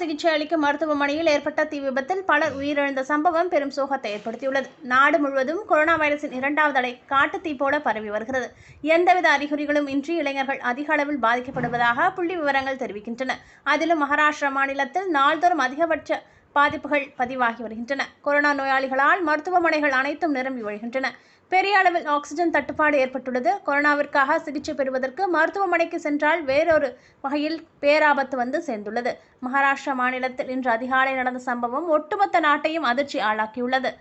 சிகிச்சை அளிக்கும் மருத்துவமனையில் ஏற்பட்ட தீ விபத்தில் பலர் உயிரிழந்த சம்பவம் பெரும் சோகத்தை ஏற்படுத்தியுள்ளது. நாடு முழுவதும் கொரோனா வைரஸின் இரண்டாவது அலை காட்டுத்தீ போல பரவி வருகிறது. எந்தவித அறிகுறிகளும் இன்றி இளைஞர்கள் அதிக அளவில் பாதிக்கப்படுவதாக புள்ளி விவரங்கள் தெரிவிக்கின்றன. அதிலும் மகாராஷ்டிரா மாநிலத்தில் நாள்தோறும் அதிகபட்ச பாதிப்புகள் பதிவாகி வருகின்றன. கொரோனா நோயாளிகளால் மருத்துவமனைகள் அனைத்தும் நிரம்பி வழிகின்றன. பெரிய அளவில் ஆக்சிஜன் தட்டுப்பாடு ஏற்பட்டுள்ளது. கொரோனாவிற்காக சிகிச்சை பெறுவதற்கு மருத்துவமனைக்கு சென்றால் வேறொரு வகையில் பேராபத்து வந்து சேர்ந்துள்ளது. மகாராஷ்டிரா மாநிலத்தில் இன்று அதிகாலை நடந்த சம்பவம் ஒட்டுமொத்த நாட்டையும் அதிர்ச்சி ஆளாக்கியுள்ளது.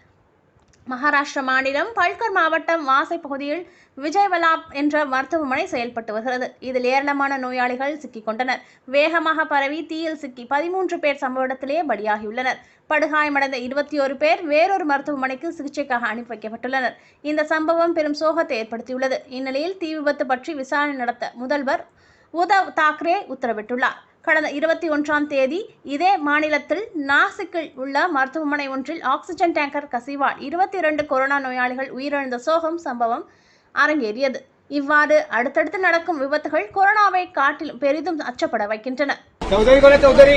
மகாராஷ்டிரா மாநிலம் பல்கர் மாவட்டம் வாசை பகுதியில் விஜய்வலாப் என்ற மருத்துவமனை செயல்பட்டு வருகிறது. இதில் ஏராளமான நோயாளிகள் சிக்கிக் கொண்டனர். வேகமாக பரவி தீயில் சிக்கி பதிமூன்று பேர் சம்பவ இடத்திலேயே பலியாகியுள்ளனர். படுகாயமடைந்த இருபத்தி ஒரு பேர் வேறொரு மருத்துவமனைக்கு சிகிச்சைக்காக அனுப்பி வைக்கப்பட்டுள்ளனர். இந்த சம்பவம் பெரும் சோகத்தை ஏற்படுத்தியுள்ளது. இந்நிலையில் தீ விபத்து பற்றி விசாரணை நடத்த முதல்வர் உத்தவ் தாக்கரே உத்தரவிட்டுள்ளார். கடந்த இருபத்தி ஒன்றாம் தேதி இதே மாநிலத்தில் நாசிக்கில் உள்ள மருத்துவமனை ஒன்றில் ஆக்சிஜன் டேங்கர் கசிவால் இருபத்தி இரண்டு கொரோனா நோயாளிகள் உயிரிழந்த சோகம் சம்பவம் அரங்கேறியது இவ்வாறு அடுத்தடுத்து நடக்கும் விபத்துகள் கொரோனாவை காட்டிலும் பெரிதும் அச்சப்பட வைக்கின்றன चौधरी